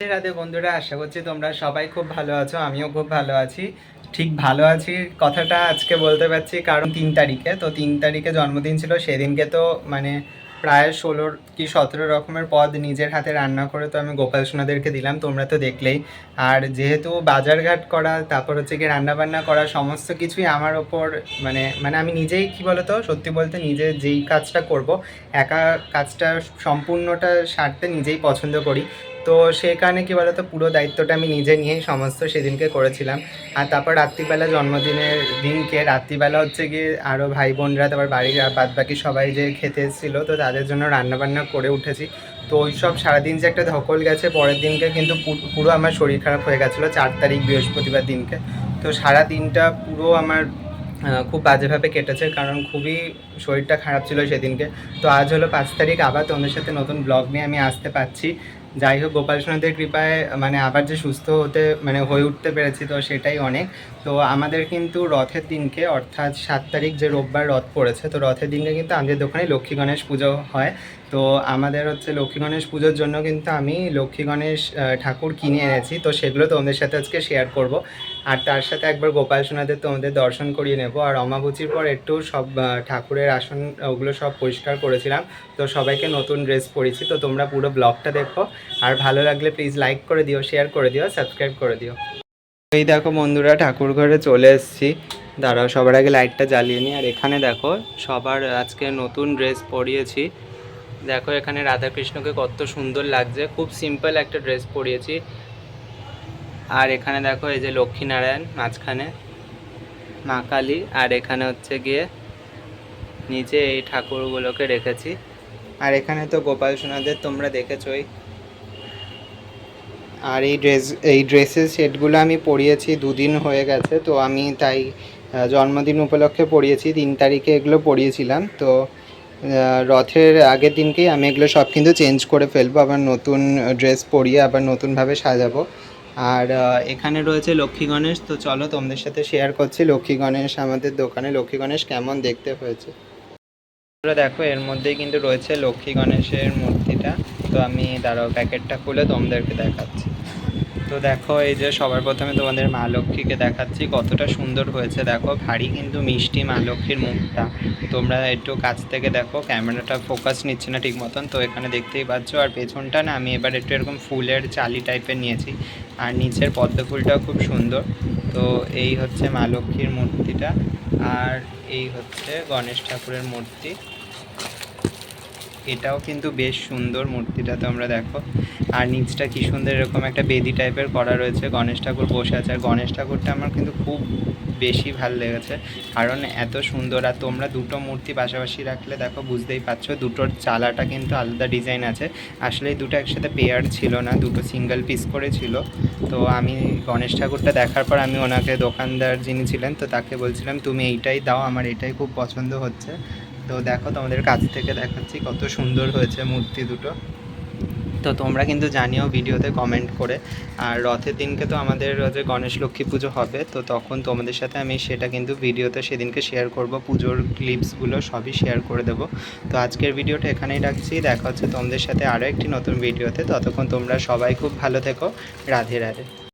রাধে বন্ধুরা, আশা করছি তোমরা সবাই খুব ভালো আছো, আমিও খুব ভালো আছি। ঠিক ভালো আছি, কথাটা আজকে বলতে পারছি কারণ তিন তারিখে, তো তিন তারিখে জন্মদিন ছিল, সেদিনকে তো মানে প্রায় ষোলোর কি সতেরো রকমের পদ নিজের হাতে রান্না করে তো আমি গোপাল সোনাদেরকে দিলাম, তোমরা তো দেখলেই। আর যেহেতু বাজারঘাট করা, তারপর হচ্ছে কি রান্নাবান্না করা, সমস্ত কিছুই আমার ওপর মানে মানে আমি নিজেই কি বলতো, সত্যি বলতে নিজে যেই কাজটা করব, একা কাজটা সম্পূর্ণটা সারতে নিজেই পছন্দ করি। তো সেই কারণে কী বলতো, পুরো দায়িত্বটা আমি নিজে নিয়েই সমস্ত সেদিনকে করেছিলাম। আর তারপর রাত্রিবেলা জন্মদিনের দিনকে, রাত্রিবেলা হচ্ছে গিয়ে আরও ভাই বোনরা, তারপর বাড়ির বাদ বাকি সবাই যে খেতে এসেছিল, তো তাদের জন্য রান্নাবান্না করে উঠেছি। তো ওই সব সারাদিন যে একটা ধকল গেছে, পরের দিনকে কিন্তু পুরো আমার শরীর খারাপ হয়ে গেছিল চার তারিখ বৃহস্পতিবার দিনকে। তো সারা দিনটা পুরো আমার খুব বাজেভাবে কেটেছে, কারণ খুবই শরীরটা খারাপ ছিল সেদিনকে। তো আজ হলো পাঁচ তারিখ, আবার তোমাদের সাথে নতুন ব্লগ নিয়ে আমি আসতে পারছি। যাই হোক গোপাল সোনাদের কৃপায় মানে আবার যে সুস্থ হতে মানে হয়ে উঠতে পেরেছি তো সেটাই অনেক। তো আমাদের কিন্তু রথের দিনকে, অর্থাৎ সাত তারিখ যে রোববার রথ পড়েছে, তো রথের দিনকে কিন্তু আমাদের দোকানে লক্ষ্মী গণেশ পুজো হয়। তো আমাদের হচ্ছে লক্ষ্মী গণেশ পুজোর জন্য কিন্তু আমি লক্ষ্মী গণেশ ঠাকুর কিনে এনেছি। তো সেগুলো তোমাদের সাথে আজকে শেয়ার করব। আর তার সাথে একবার গোপাল সোনাদের তোমাদের দর্শন করিয়ে নেব। আর অমাবুচির পর একটু সব ঠাকুরের আসন, ওগুলো সব পরিষ্কার করেছিলাম। তো সবাইকে নতুন ড্রেস পরেছি। তো তোমরা পুরো ব্লগটা দেখো। আর ভালো লাগলে প্লিজ লাইক করে দিও শেয়ার করে দিও সাবস্ক্রাইব করে দিও। এই দেখো বন্ধুরা, ঠাকুর ঘরে চলে এসেছি। দাঁড়াও, সবার আগে লাইটটা জ্বালিয়ে নিই। আর এখানে দেখো, সবার আজকে নতুন ড্রেস পরিয়েছি। দেখো এখানে রাধাকৃষ্ণকে কত সুন্দর লাগছে। খুব সিম্পল একটা ড্রেস পরিয়েছি। আর এখানে দেখো, এই যে লক্ষ্মীনারায়ণ, মাঝখানে মা কালী। আর এখানে হচ্ছে গিয়ে নিচে এই ঠাকুরগুলোকে রেখেছি। আর এখানে তো গোপাল সোনাদের তোমরা দেখেছোই। আর এই ড্রেস এই ড্রেসের সেটগুলো আমি পরিয়েছি, দুদিন হয়ে গেছে, তো আমি তাই জন্মদিন উপলক্ষে পরিয়েছি, তিন তারিখে এগুলো পরিয়েছিলাম, তো রথের আগের দিনকেই আমি এগুলো সব কিন্তু চেঞ্জ করে ফেলব, আবার নতুন ড্রেস পরিয়ে আবার নতুনভাবে সাজাবো। আর এখানে রয়েছে লক্ষ্মী গণেশ, তো চলো তোমাদের সাথে শেয়ার করছি, লক্ষ্মী গণেশ আমাদের দোকানে, লক্ষ্মী গণেশ কেমন দেখতে হয়েছে? দেখো, এর মধ্যেই কিন্তু রয়েছে লক্ষ্মী গণেশের মূর্তিটা। তো আমি দাঁড়াও, প্যাকেটটা খুলে তোমাদেরকে দেখাচ্ছি। তো দেখো, এই যে সবার প্রথমে তোমাদের মা লক্ষ্মীকে দেখাচ্ছি, কতটা সুন্দর হয়েছে। দেখো, ভারী কিন্তু মিষ্টি মা লক্ষ্মীর মুখটা। তোমরা একটু কাছ থেকে দেখো, ক্যামেরাটা ফোকাস নিচ্ছে না ঠিক মতন। তো এখানে দেখতেই পাচ্ছ, আর পেছনটা না, আমি এবার একটু এরকম ফুলের চালি টাইপের নিয়েছি। আর নিচের পদ্ম ফুলটাও খুব সুন্দর। তো এই হচ্ছে মা লক্ষ্মীর মূর্তিটা, আর এই হচ্ছে গণেশ ঠাকুরের মূর্তি। এটাও কিন্তু বেশ সুন্দর মূর্তিটা তোমরা দেখো। আর নিচটা কি সুন্দর এরকম একটা বেদি টাইপের করা রয়েছে, গণেশ ঠাকুর বসে আছে। আর গণেশ ঠাকুরটা আমার কিন্তু খুব বেশি ভালো লেগেছে, কারণ এত সুন্দর। আর তোমরা দুটো মূর্তি পাশাপাশি রাখলে, দেখো, বুঝতেই পারছ, দুটোর চালাটা কিন্তু আলাদা ডিজাইন আছে। আসলে দুটো একসাথে পেয়ার ছিল না, দুটো সিঙ্গেল পিস করে ছিল। তো আমি গণেশ ঠাকুরটা দেখার পর আমি ওনাকে দোকানদার যিনি ছিলেন, তো তাকে বলছিলাম, তুমি এইটাই দাও, আমার এটাই খুব পছন্দ হচ্ছে। তো দেখো তোমাদের কাছ থেকে দেখাচ্ছি কত সুন্দর হয়েছে মূর্তি দুটো। তো তোমরা কিন্তু জানিও ভিডিওতে কমেন্ট করে। আর রথের দিনকে তো আমাদের যে গণেশ লক্ষ্মী পুজো হবে, তো তখন তোমাদের সাথে আমি সেটা কিন্তু ভিডিওতে সেদিনকে শেয়ার করব। পুজোর ক্লিপসগুলো সবই শেয়ার করে দেবো। তো আজকের ভিডিওটা এখানেই রাখছি। দেখা হচ্ছে তোমাদের সাথে আরও একটি নতুন ভিডিওতে। ততক্ষণ তোমরা সবাই খুব ভালো থেকো। রাধে রাধে।